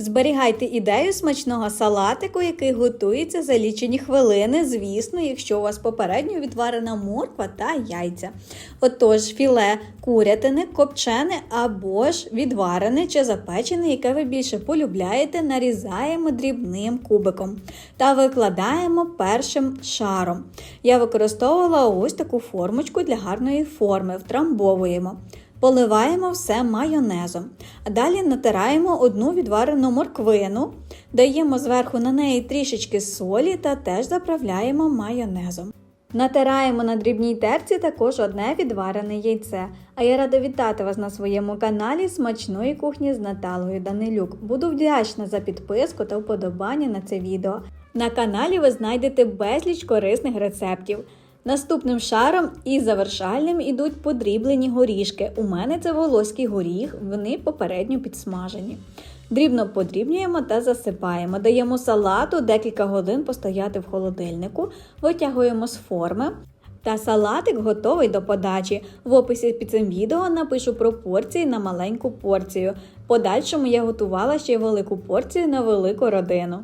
Зберігайте ідею смачного салатику, який готується за лічені хвилини, звісно, якщо у вас попередньо відварена морква та яйця. Отож, філе курятини, копчене або ж відварене чи запечене, яке ви більше полюбляєте, нарізаємо дрібним кубиком та викладаємо першим шаром. Я використовувала ось таку формочку для гарної форми, втрамбовуємо. Поливаємо все майонезом. Далі натираємо одну відварену морквину, даємо зверху на неї трішечки солі та теж заправляємо майонезом. Натираємо на дрібній терці також одне відварене яйце. А я рада вітати вас на своєму каналі Смачної кухні з Наталою Данилюк. Буду вдячна за підписку та вподобання на це відео. На каналі ви знайдете безліч корисних рецептів. Наступним шаром і завершальним ідуть подріблені горішки. У мене це волоський горіх, вони попередньо підсмажені. Дрібно подрібнюємо та засипаємо. Даємо салату декілька годин постояти в холодильнику, витягуємо з форми. Та салатик готовий до подачі. В описі під цим відео напишу пропорції на маленьку порцію. Подальшому я готувала ще й велику порцію на велику родину.